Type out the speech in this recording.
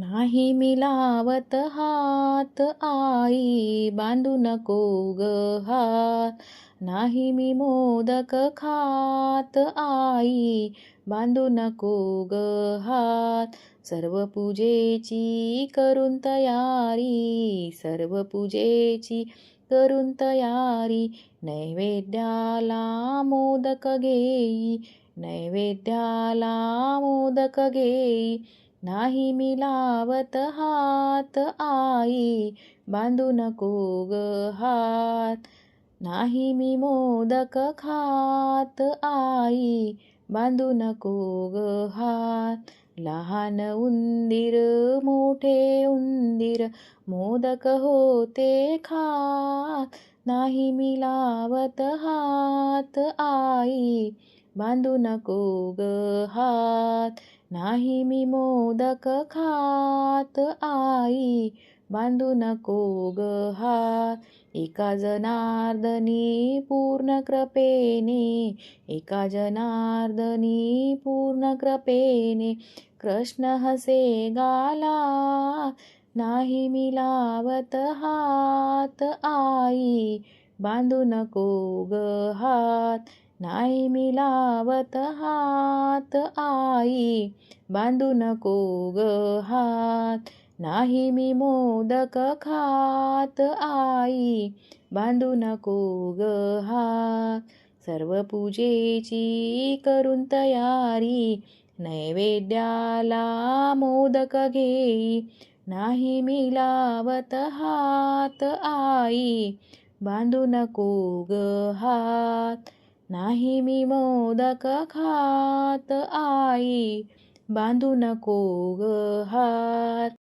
नाही मी लावत हात आई बांधू नको ग हात. नाही मी मोदक खात आई बांधू नको ग हात. सर्व पूजेची करून तयारी सर्व पूजेची करून तयारी. नैवेद्याला मोदक घेई नैवेद्याला मोदक घेई. नाही मी लावत हात आई बांधू नको ग हात. नाही मी मोदक खात आई बांधू नको ग हात. लहान उंदीर मोठे उंदीर मोदक होते खात. नाही मी लावत हात आई बांधू नको ग हात. नाही मी मोदक खात आई बांधू नको ग हात. एका जनार्दनी पूर्ण कृपेने एका जनार्दनी पूर्ण कृपेने कृष्ण हसे गाला. नाही मी लावत हात आई बांधू नको ग हात. नाही मी लावत हात आई बांधू नको ग हात. नाही मी मोदक खात आई बांधू नको ग हात. सर्व पूजेची करून तयारी नैवेद्याला मोदक घेई. नाही मी लावत हात आई बांधू नको ग हात. नाही मी मोदक खात आई बांधू नको ग हात.